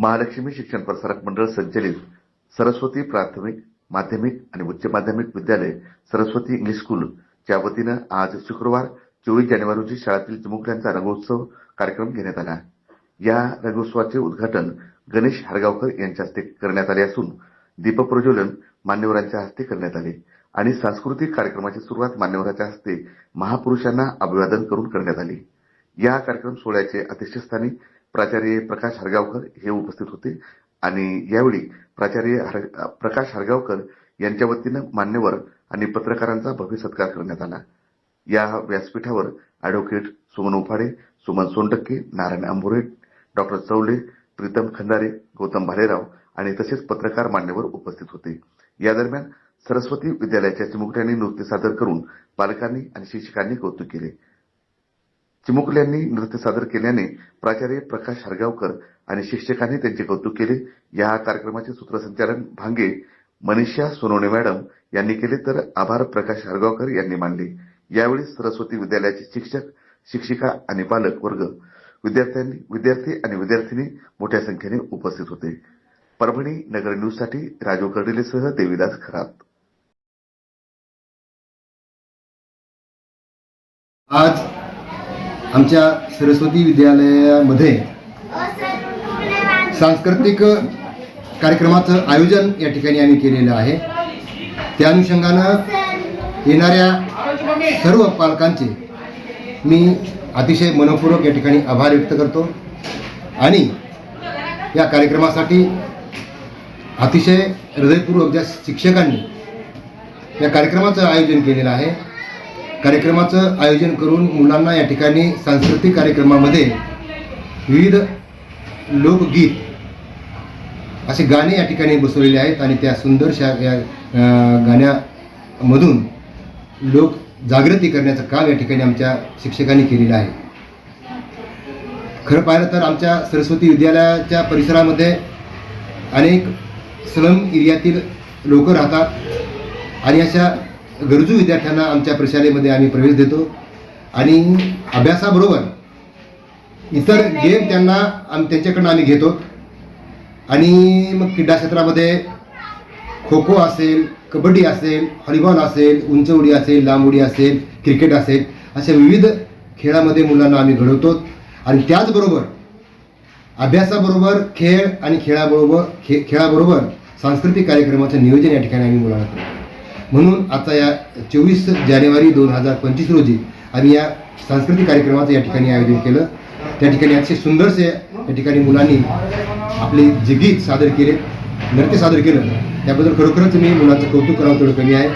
महालक्ष्मी शिक्षण प्रसारक मंडळ संचलित सरस्वती प्राथमिक माध्यमिक आणि उच्च माध्यमिक विद्यालय सरस्वती इंग्लिश स्कूल च्या वतीनं आज शुक्रवार चोवीस जानेवारी रोजी शाळेतील चिमुकल्यांचा रंगोत्सव कार्यक्रम घेण्यात आला. या रंगोत्सवाचे उद्घाटन गणेश हरगावकर यांच्या हस्ते करण्यात आले असून दीपप्रज्वलन मान्यवरांच्या हस्ते करण्यात आले आणि सांस्कृतिक कार्यक्रमाची सुरुवात मान्यवरांच्या हस्ते महापुरुषांना अभिवादन करून करण्यात आली. या कार्यक्रम सोहळ्याचे अध्यक्षस्थानी प्राचार्य प्रकाश हरगावकर हे उपस्थित होते. आणि यावेळी प्राचार्य हर- प्रकाश हरगावकर यांच्या वतीनं मान्यवर आणि पत्रकारांचा भव्य सत्कार करण्यात आला. या व्यासपीठावर अॅडव्होकेट सुमन उफाडे सुमन सोनटक्के नारायण आंबोरे डॉक्टर चौले प्रीतम खंडारे गौतम भालेराव आणि तसेच पत्रकार मान्यवर उपस्थित होते. या दरम्यान सरस्वती विद्यालयाच्या चिमुकट्यांनी नृत्य सादर करून पालकांनी आणि शिक्षकांनी कौतुक केले. चिमुकल्यांनी नृत्य सादर केल्याने प्राचार्य प्रकाश हरगावकर आणि शिक्षकांनी त्यांचे कौतुक केले. या कार्यक्रमाचे सूत्रसंचालन भांगे मनीषा सोनवणे मॅडम यांनी केले तर आभार प्रकाश हरगावकर यांनी मानले. यावेळी सरस्वती विद्यालयाचे शिक्षक शिक्षिका आणि पालक वर्ग विद्यार्थ्यांनी विद्यार्थी आणि विद्यार्थिनी मोठ्या संख्येने उपस्थित होते. परभणी नगर न्यूजसाठी राजू कर्डिलेसह देवीदास खरात. आज आमच्या सरस्वती विद्यालयामध्ये सांस्कृतिक कार्यक्रमाचं आयोजन या ठिकाणी आम्ही केलेलं आहे. त्या अनुषंगानं येणाऱ्या सर्व पालकांचे मी अतिशय मनपूर्वक या ठिकाणी आभार व्यक्त करतो आणि या कार्यक्रमासाठी अतिशय हृदयपूर्वक ज्या शिक्षकांनी या कार्यक्रमाचं आयोजन केलेलं आहे कार्यक्रमाचं आयोजन करून मुलांना या ठिकाणी सांस्कृतिक कार्यक्रमामध्ये विविध लोकगीत असे गाणे या ठिकाणी बसवलेले आहेत आणि त्या सुंदरशा या गाण्यामधून लोक जागृती करण्याचं काम या ठिकाणी आमच्या शिक्षकांनी केलेलं आहे. खरं पाहिलं तर आमच्या सरस्वती विद्यालयाच्या परिसरामध्ये अनेक स्लम एरियातील लोक राहतात आणि अशा गरजू विद्यार्थ्यांना आमच्या प्रशालेमध्ये आम्ही प्रवेश देतो. आणि अभ्यासाबरोबर इतर गेम त्यांना आम त्यांच्याकडनं आम्ही घेतो. आणि मग क्रीडा क्षेत्रामध्ये खो खो असेल कबड्डी असेल व्हॉलीबॉल असेल उंच उडी असेल लांब उडी असेल क्रिकेट असेल अशा विविध खेळामध्ये मुलांना आम्ही घडवतो. आणि त्याचबरोबर अभ्यासाबरोबर खेळ आणि खेळाबरोबर खे खेळाबरोबर सांस्कृतिक कार्यक्रमाचं नियोजन या ठिकाणी आम्ही मुलांना करतो. म्हणून आता या चोवीस जानेवारी दोन हजार पंचवीस रोजी आम्ही या सांस्कृतिक कार्यक्रमाचं या ठिकाणी आयोजन केलं. त्या ठिकाणी अतिशय सुंदरसे या ठिकाणी मुलांनी आपले जे गीत सादर केले नृत्य सादर केलं. त्याबद्दल खरोखरच मी मुलांचं कौतुक करावं थोडं कमी आहे.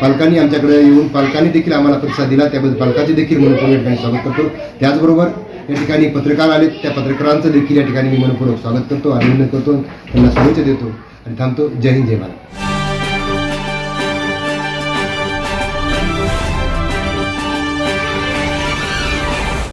पालकांनी आमच्याकडे येऊन पालकांनी देखील आम्हाला प्रतिसाद दिला. त्याबद्दल पालकाचे देखील मनपूर्वक या ठिकाणी स्वागत करतो. त्याचबरोबर या ठिकाणी पत्रकार आले त्या पत्रकारांचं देखील या ठिकाणी मी मनपूर्वक स्वागत करतो अभिनंदन करतो. त्यांना शुभेच्छा देतो आणि थांबतो. जय हिंद जय भारत.